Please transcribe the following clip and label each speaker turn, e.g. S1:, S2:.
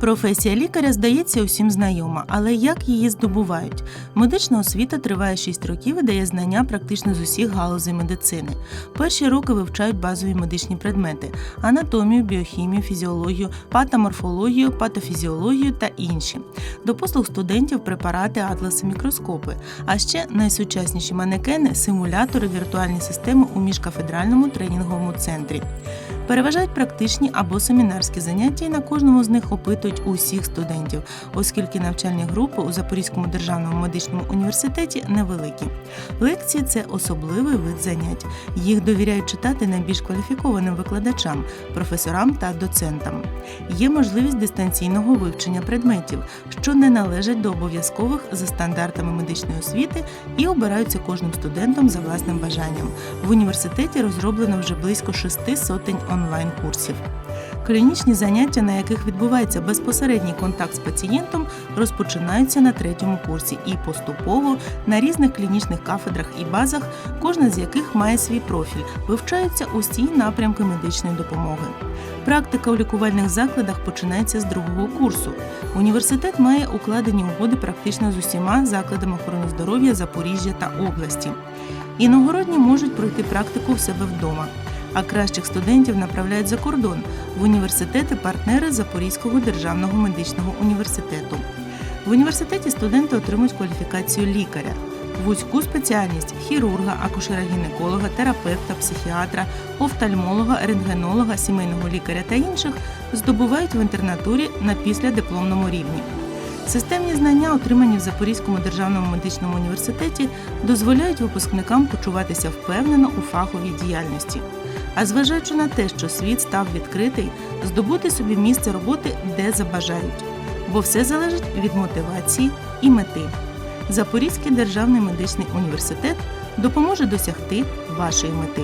S1: Професія лікаря здається усім знайома, але як її здобувають? Медична освіта триває 6 років і дає знання практично з усіх галузей медицини. Перші роки вивчають базові медичні предмети: анатомію, біохімію, фізіологію, патоморфологію, патофізіологію та інші. До послуг студентів препарати, атласи, мікроскопи, а ще найсучасніші манекени, симулятори, віртуальні системи у міжкафедральному тренінговому центрі. Переважають практичні або семінарські заняття, і на кожному з них опитують усіх студентів, оскільки навчальні групи у Запорізькому державному медичному університеті невеликі. Лекції це особливий вид занять. Їх довіряють читати найбільш кваліфікованим викладачам, професорам та доцентам. Є можливість дистанційного вивчення предметів, що не належать до обов'язкових за стандартами медичної освіти і обираються кожним студентом за власним бажанням. В університеті розроблено вже близько шести сотень онлайн-курсів. Клінічні заняття, на яких відбувається безпосередній контакт з пацієнтом, розпочинаються на третьому курсі і поступово на різних клінічних кафедрах і базах, кожна з яких має свій профіль, вивчаються усі напрямки медичної допомоги. Практика у лікувальних закладах починається з другого курсу. Університет має укладені угоди практично з усіма закладами охорони здоров'я Запоріжжя та області. Іногородні можуть пройти практику в себе вдома. А кращих студентів направляють за кордон в університети партнери Запорізького державного медичного університету. В університеті студенти отримують кваліфікацію лікаря, вузьку спеціальність хірурга, акушера-гінеколога, терапевта, психіатра, офтальмолога, рентгенолога, сімейного лікаря та інших здобувають в інтернатурі на післядипломному рівні. Системні знання, отримані в Запорізькому державному медичному університеті, дозволяють випускникам почуватися впевнено у фаховій діяльності. А зважаючи на те, що світ став відкритий, здобути собі місце роботи де забажають, бо все залежить від мотивації і мети. Запорізький державний медичний університет допоможе досягти вашої мети.